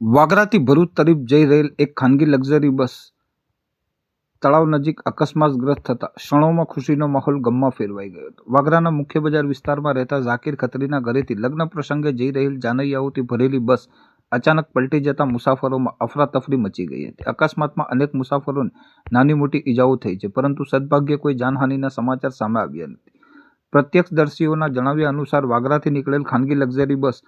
વાગરાથી ભરૂચ તરફ જઈ રહેલ એક ખાનગી લક્ઝરી બસ તળાવ નજીક અકસ્માતગ્રસ્ત થતા ક્ષણોમાં ખુશીનો માહોલ ગમમાં ફેરવાઈ ગયો હતો. વાગરાના મુખ્ય બજાર વિસ્તારમાં રહેતા ઝાકીર ખત્રીના ઘરેથી લગ્ન પ્રસંગે જઈ રહેલ જાનૈયાઓથી ભરેલી બસ અચાનક પલટી જતા મુસાફરોમાં અફરાતફરી મચી ગઈ હતી. અકસ્માતમાં અનેક મુસાફરોને નાની મોટી ઈજાઓ થઈ છે, પરંતુ સદભાગ્યે કોઈ જાનહાનિના સમાચાર સામે આવ્યા નથી. પ્રત્યક્ષદર્શીઓના જણાવ્યા અનુસાર વાગરાથી નીકળેલ ખાનગી લક્ઝરી બસ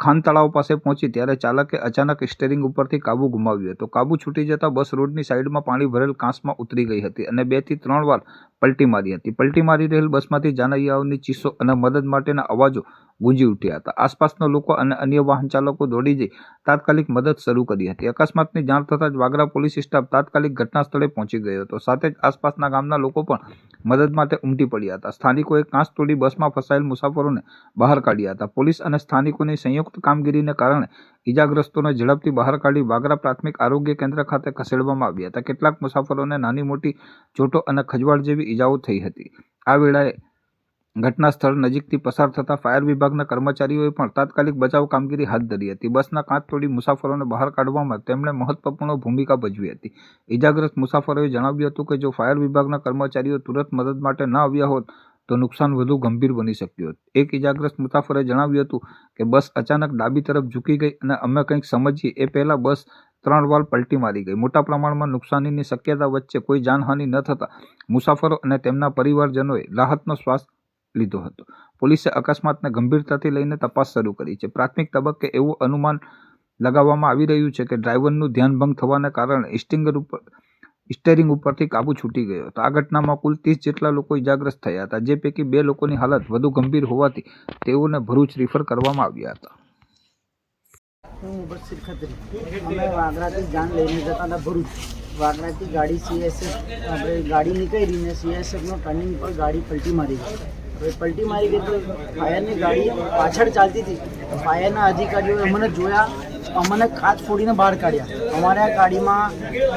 ખાન તળાવ પાસે પહોંચી ત્યારે ચાલકે અચાનક સ્ટેરિંગ ઉપરથી કાબુ ગુમાવ્યો હતો. કાબુ છૂટી જતાં બસ રોડની સાઈડમાં પાણી ભરેલ કાંસમાં ઉતરી ગઈ હતી અને બેથી ત્રણ વાર પલટી મારી હતી. પલટી મારી રહેલ બસમાંથી જાનૈયાઓની ચીસો અને મદદ માટેના અવાજો ગુંજી ઉઠ્યા હતા. આસપાસના લોકો અને અન્ય વાહન ચાલકો દોડી જઈ તાત્કાલિક મદદ શરૂ કરી હતી. અકસ્માતની જાણ થતાં જ વાગરા પોલીસ સ્ટાફ તાત્કાલિક ઘટના સ્થળે પહોંચી ગયો હતો. સાથે જ આસપાસના ગામના લોકો પણ મદદ માટે ઉમટી પડ્યા હતા. સ્થાનિકોએ કાંસ તોડી બસમાં ફસાયેલ મુસાફરોને બહાર કાઢ્યા હતા. પોલીસ અને સ્થાનિકોની સંયુક્ત કામગીરીને કારણે ઇજાગ્રસ્તોને ઝડપથી બહાર કાઢી વાગરા પ્રાથમિક આરોગ્ય કેન્દ્ર ખાતે ખસેડવામાં આવ્યા હતા. કેટલાક મુસાફરોને નાની મોટી ચોટો અને ખજવાળ જેવી ઇજાઓ થઈ હતી. આ વેળાએ ઘટના સ્થળ નજીકથી પસાર થતા ફાયર વિભાગના કર્મચારીઓએ પણ તાત્કાલિક બચાવ કામગીરી હાથ ધરી હતી. બસના કાચ તોડી મુસાફરોને બહાર કાઢવામાં તેમણે મહત્વપૂર્ણ ભૂમિકા ભજવી હતી. ઈજાગ્રસ્ત મુસાફરોએ જણાવ્યું હતું કે, જો ફાયર વિભાગના કર્મચારીઓ તુરંત મદદ માટે ન આવ્યા હોત તો નુકસાન વધુ ગંભીર બની શક્યું હતું. એક ઇજાગ્રસ્ત મુસાફરે જણાવ્યું હતું કે, બસ અચાનક ડાબી તરફ ઝૂકી ગઈ અને અમે કંઈક સમજીએ, એ પહેલાં બસ ત્રણ વાર પલટી મારી ગઈ. મોટા પ્રમાણમાં નુકસાનીની શક્યતા વચ્ચે કોઈ જાનહાનિ ન થતાં મુસાફરો અને તેમના પરિવારજનોએ રાહતનો શ્વાસ લીધો હતો. પોલીસે અકસ્માતને ગંભીરતાથી લઈને તપાસ શરૂ કરી છે. પ્રાથમિક તબક્કે એવું અનુમાન લગાવવામાં આવી રહ્યું છે કે ડ્રાઈવરનું ધ્યાનભંગ થવાને કારણે સ્ટિંગર ઉપર સ્ટેરિંગ ઉપરથી કાબુ છૂટી ગયો. હતો આ ઘટનામાં કુલ ત્રીસ જેટલા લોકો ઇજાગ્રસ્ત થયા હતા, જે પૈકી બે લોકોની હાલત વધુ ગંભીર હોવાથી તેઓને ભરૂચ રિફર કરવામાં આવ્યા હતા. હું મુબસ્સીર ખત્રી. અમે વાગરાથી જતા ભરૂચ. વાગરાથી ગાડી સીએસએફ આપણે ગાડી નીકળીને સીએસએફનો ટર્નિંગ પર ગાડી પલટી મારી ગઈ. હવે પલટી મારી ગઈ તો ફાયરની ગાડી પાછળ ચાલતી હતી. ફાયરના અધિકારીઓએ અમને જોયા અમને કાચ ફોડીને બહાર કાઢ્યા. અમારે ગાડીમાં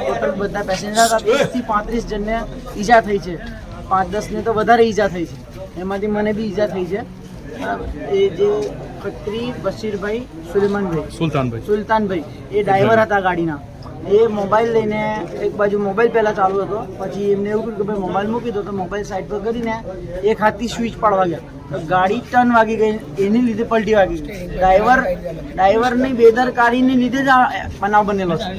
ટોટલ બધા પેસેન્જર હતા. ત્રીસથી પાંત્રીસ જણને ઈજા થઈ છે. પાંચ દસને તો વધારે ઈજા થઈ છે. એમાંથી મને બી ઈજા થઈ છે. એ જે ખત્રી બશીરભાઈ સુલેમાનભાઈ. સુલતાનભાઈ. સુલતાનભાઈ. એ ડ્રાઈવર હતા ગાડીના. એ મોબાઈલ લઈને એક બાજુ મોબાઈલ પહેલાં ચાલુ હતો. પછી એમને એવું કર્યું કે ભાઈ મોબાઈલ મૂકી દો તો મોબાઈલ સાઈડ પર કરીને એક હાથથી સ્વિચ પાડવા ગયા. ગાડી ટર્ન વાગી ગઈ. એની લીધે પલટી વાગી ગઈ. ડ્રાઈવર ડ્રાઈવરની બેદરકારીને લીધે જ બનાવ બનેલો છે.